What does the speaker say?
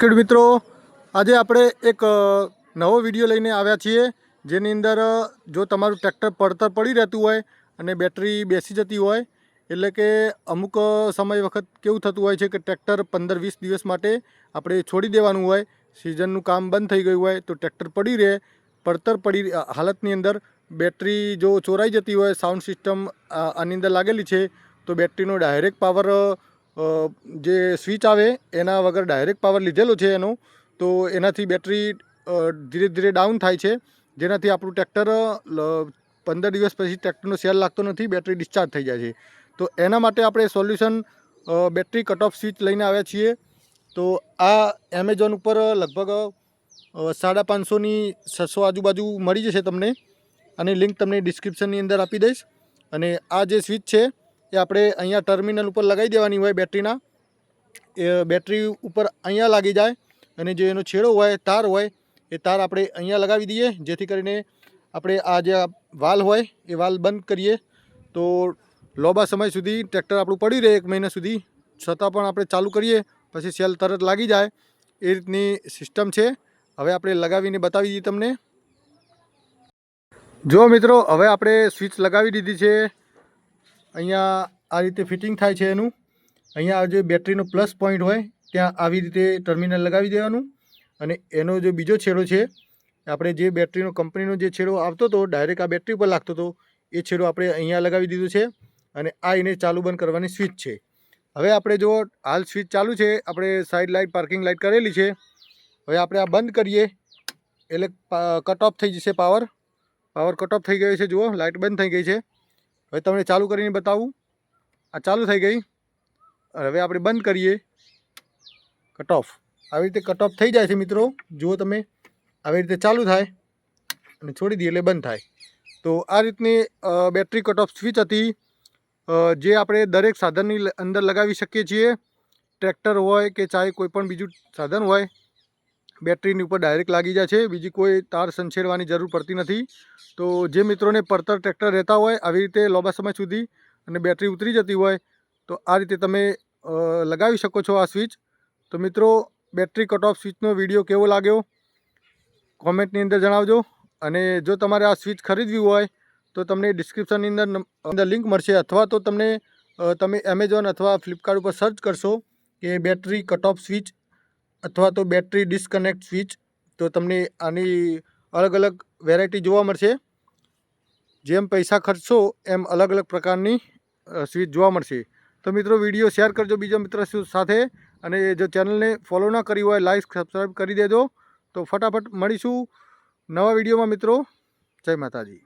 ખેડૂત મિત્રો, આજે આપણે એક નવો વીડિયો લઈને આવ્યા છીએ, જેની અંદર જો તમારું ટ્રેક્ટર પડતર પડી રહેતું હોય અને બેટરી બેસી જતી હોય, એટલે કે અમુક સમય વખત કેવું થતું હોય છે કે ટ્રેક્ટર પંદર વીસ દિવસ માટે આપણે છોડી દેવાનું હોય સિઝનનું કામ બંધ થઈ ગયું હોય, તો ટ્રેક્ટર પડી રહે, પડતર પડી હાલતની અંદર બેટરી જો ચોરાઈ જતી હોય સાઉન્ડ સિસ્ટમ આની અંદર લાગેલી છે, તો બેટરીનો ડાયરેક્ટ પાવર જે સ્વિચ આવે, એના વગર ડાયરેક્ટ પાવર લીધેલો છે એનો, તો એનાથી બેટરી ધીરે ધીરે ડાઉન થાય છે. જેનાથી આપણું ટ્રેક્ટર પંદર દિવસ પછી ટ્રેક્ટરનો સેલ લાગતો નથી બેટરી ડિસ્ચાર્જ થઈ જાય છે. તો એના માટે આપણે solution battery cut off switch લઈને આવ્યા છીએ. તો આ એમેઝોન ઉપર લગભગ સાડા પાંચસોની છસો આજુબાજુ મળી જશે તમને. અને લિંક તમને ડિસ્ક્રિપ્શનની અંદર આપી દઈશ. અને આ જે સ્વિચ છે એ આપણે અહીંયા ટર્મિનલ ઉપર લગાવી દેવાની હોય બેટરીના. એ બેટરી ઉપર અહીંયા લાગી જાય અને જે એનો છેડો હોય, તાર હોય, એ તાર આપણે અહીંયા લગાવી દઈએ. જેથી કરીને આપણે આ જે વાલ હોય, એ વાલ બંધ કરીએ. તો લાંબા સમય સુધી ટ્રેક્ટર આપણું પડી રહે એક મહિના સુધી. છતાં પણ આપણે ચાલુ કરીએ, પછી સેલ તરત લાગી જાય. એ રીતની સિસ્ટમ છે. હવે આપણે લગાવીને બતાવી દઈએ તમને. જો મિત્રો, હવે આપણે સ્વિચ લગાવી દીધી છે. અહીંયા આ રીતે ફિટિંગ થાય છે એનું. અહીંયા જે બેટરીનો પ્લસ પોઈન્ટ હોય, ત્યાં આવી રીતે ટર્મિનલ લગાવી દેવાનું. અને એનો જે બીજો છેડો છે, આપણે જે બેટરીનો કંપનીનો જે છેડો આવતો હતો ડાયરેક્ટ આ બેટરી પર લાગતો હતો, એ છેડો આપણે અહીંયા લગાવી દીધો છે અને આ એને ચાલુ બંધ કરવાની સ્વિચ છે. હવે આપણે જો હાલ સ્વિચ ચાલુ છે, આપણે સાઈડ લાઇટ પાર્કિંગ લાઇટ કરેલી છે, હવે આપણે આ બંધ કરીએ. એટલે કટ ઓફ થઈ જશે પાવર પાવર કટ ઓફ થઈ ગયો છે, જુઓ લાઇટ બંધ થઈ ગઈ છે. હવે તમને ચાલુ કરીને બતાવું. આ ચાલુ થઈ ગઈ. હવે આપણે બંધ કરીએ. કટ ઓફ આવી રીતે કટ ઓફ થઈ જાય છે મિત્રો. જુઓ તમે, આવી રીતે ચાલુ થાય અને છોડી દઈએ એટલે બંધ થાય. તો આ રીતની બેટરી કટ ઓફ સ્વિચ હતી. જે આપણે દરેક સાધનની અંદર લગાવી શકીએ છીએ. ટ્રેક્ટર હોય કે ચાહે કોઈ પણ બીજું સાધન હોય. બેટરીની ઉપર ડાયરેક્ટ લાગી જાય છે. બીજી કોઈ તાર સંછેડવાની જરૂર પડતી નથી. તો જે મિત્રોને પડતર ટ્રેક્ટર રહેતા હોય, આવી રીતે લાંબા સમય સુધી અને બેટરી ઉતરી જતી હોય, તો આ રીતે તમે લગાવી શકો છો આ સ્વિચ. તો મિત્રો, બેટરી કટ ઓફ સ્વિચનો વીડિયો કેવો લાગ્યો? કોમેન્ટની અંદર જણાવજો. અને જો તમારે આ સ્વિચ ખરીદવી હોય, તો તમને ડિસ્ક્રિપ્શનની અંદર અંદર લિંક મળશે. અથવા તો તમને તમે એમેઝોન અથવા ફ્લિપકાર્ટ ઉપર સર્ચ કરશો કે બેટરી કટ ઓફ સ્વિચ અથવા તો બેટરી ડિસ્કનેક્ટ સ્વિચ તો તમને આની અલગ અલગ વેરાયટી જોવા મળશે. જેમ પૈસા ખર્ચશો, એમ અલગ અલગ પ્રકારની સ્વિચ જોવા મળશે. તો મિત્રો, વીડિયો શેર કરજો બીજા મિત્ર સાથે અને જો ચેનલને ફોલો ના કરી હોય લાઈક સબસ્ક્રાઈબ કરી દેજો. તો ફટાફટ મળીશું નવા વિડીયોમાં મિત્રો. જય માતાજી.